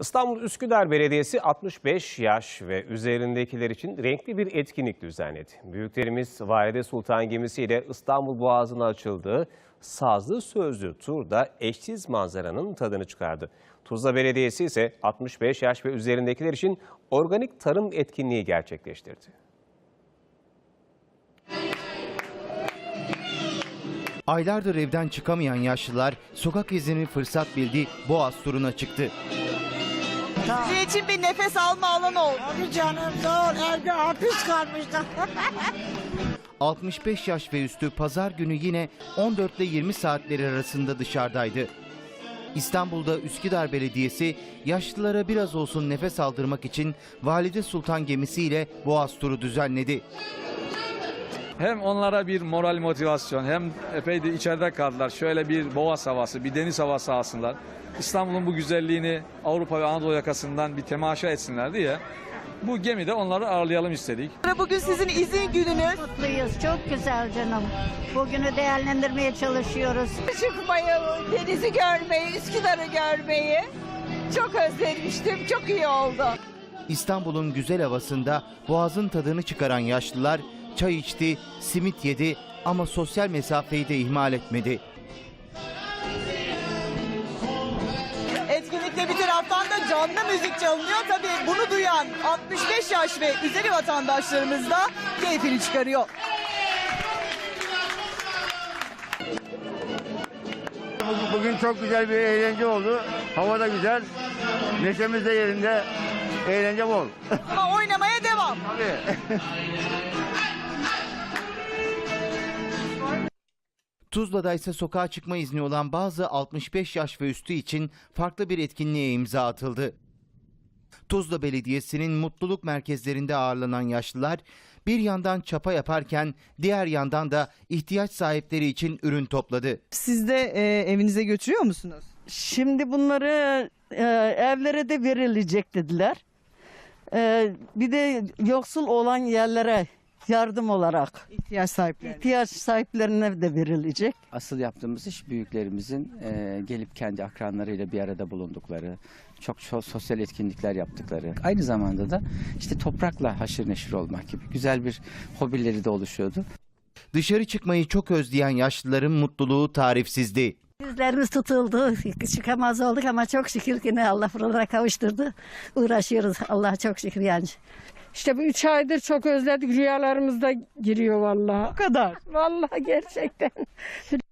İstanbul Üsküdar Belediyesi 65 yaş ve üzerindekiler için renkli bir etkinlik düzenledi. Büyüklerimiz Valide Sultan gemisiyle İstanbul Boğazı'na açıldığı sazlı sözlü turda eşsiz manzaranın tadını çıkardı. Tuzla Belediyesi ise 65 yaş ve üzerindekiler için organik tarım etkinliği gerçekleştirdi. Aylardır evden çıkamayan yaşlılar sokak izini fırsat bildi Boğaz turuna çıktı. Sizin için bir nefes alma alanı oldu. Abi canım zor evde hapis kalmıştım. 65 yaş ve üstü pazar günü yine 14 ile 20 saatleri arasında dışarıdaydı. İstanbul'da Üsküdar Belediyesi yaşlılara biraz olsun nefes aldırmak için Valide Sultan gemisiyle Boğaz turu düzenledi. Hem onlara bir moral motivasyon hem epey de içeride kaldılar. Şöyle bir boğaz havası, bir deniz havası alsınlar. İstanbul'un bu güzelliğini Avrupa ve Anadolu yakasından bir temaşa etsinler diye bu gemide onları ağırlayalım istedik. Bugün sizin izin gününüz. Mutluyuz. Çok güzel canım. Bugünü değerlendirmeye çalışıyoruz. Çıkmayı, denizi görmeyi, Üsküdar'ı görmeyi çok özlemiştim. Çok iyi oldu. İstanbul'un güzel havasında Boğaz'ın tadını çıkaran yaşlılar çay içti, simit yedi ama sosyal mesafeyi de ihmal etmedi. Etkinlikte bir taraftan da canlı müzik çalınıyor. Tabii bunu duyan 65 yaş ve üzeri vatandaşlarımız da keyfini çıkarıyor. Bugün çok güzel bir eğlence oldu. Hava da güzel. Neşemiz de yerinde. Eğlence bol. Ama oynamaya devam. Tuzla'da ise sokağa çıkma izni olan bazı 65 yaş ve üstü için farklı bir etkinliğe imza atıldı. Tuzla Belediyesi'nin mutluluk merkezlerinde ağırlanan yaşlılar bir yandan çapa yaparken diğer yandan da ihtiyaç sahipleri için ürün topladı. Siz de e, evinize götürüyor musunuz? Şimdi bunları e, evlere de verilecek dediler. E, bir de yoksul olan yerlere yardım olarak İhtiyaç sahipleri. ihtiyaç sahiplerine de verilecek. Asıl yaptığımız iş büyüklerimizin e, gelip kendi akranlarıyla bir arada bulundukları, çok, çok sosyal etkinlikler yaptıkları. Aynı zamanda da işte toprakla haşır neşir olmak gibi güzel bir hobileri de oluşuyordu. Dışarı çıkmayı çok özleyen yaşlıların mutluluğu tarifsizdi. Yüzlerimiz tutuldu. Çıkamaz olduk ama çok şükür yine Allah buralara kavuşturdu. Uğraşıyoruz. Allah çok şükür yani. İşte bu üç aydır çok özledik. Rüyalarımızda giriyor vallahi. Bu kadar. Vallahi gerçekten.